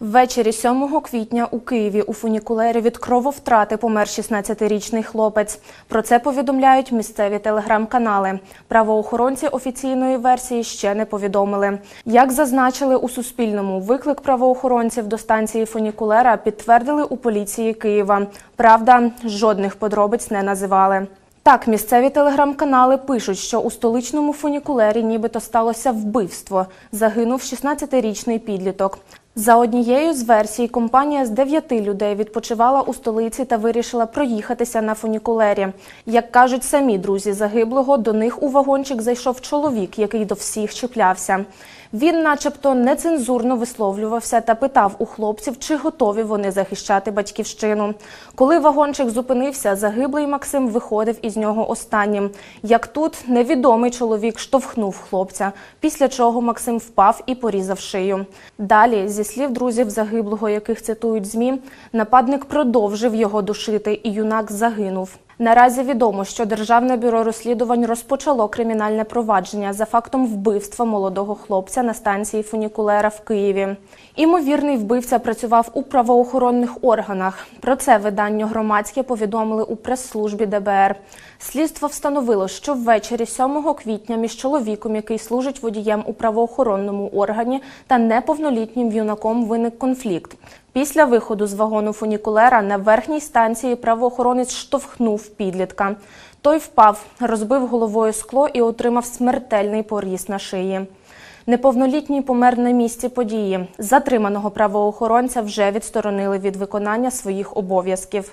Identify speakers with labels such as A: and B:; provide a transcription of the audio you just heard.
A: Ввечері 7 квітня у Києві у фунікулері від крововтрати помер 16-річний хлопець. Про це повідомляють місцеві телеграм-канали. Правоохоронці офіційної версії ще не повідомили. Як зазначили у Суспільному, виклик правоохоронців до станції фунікулера підтвердили у поліції Києва. Правда, жодних подробиць не називали. Так, місцеві телеграм-канали пишуть, що у столичному фунікулері нібито сталося вбивство. Загинув 16-річний підліток. За однією з версій, компанія з дев'яти людей відпочивала у столиці та вирішила проїхатися на фунікулері. Як кажуть самі друзі загиблого, до них у вагончик зайшов чоловік, який до всіх чіплявся. Він, начебто, нецензурно висловлювався та питав у хлопців, чи готові вони захищати батьківщину. Коли вагончик зупинився, загиблий Максим виходив із нього останнім. Як тут невідомий чоловік штовхнув хлопця, після чого Максим впав і порізав шию. Далі, зі слів друзів загиблого, яких цитують змі, нападник продовжив його душити, і юнак загинув. Наразі відомо, що Державне бюро розслідувань розпочало кримінальне провадження за фактом вбивства молодого хлопця на станції фунікулера в Києві. Імовірний вбивця працював у правоохоронних органах. Про це видання громадське повідомили у прес-службі ДБР. Слідство встановило, що ввечері 7 квітня між чоловіком, який служить водієм у правоохоронному органі, та неповнолітнім юнаком виник конфлікт. Після виходу з вагону фунікулера на верхній станції правоохоронець штовхнув підлітка. Той впав, розбив головою скло і отримав смертельний поріз на шиї. Неповнолітній помер на місці події. Затриманого правоохоронця вже відсторонили від виконання своїх обов'язків.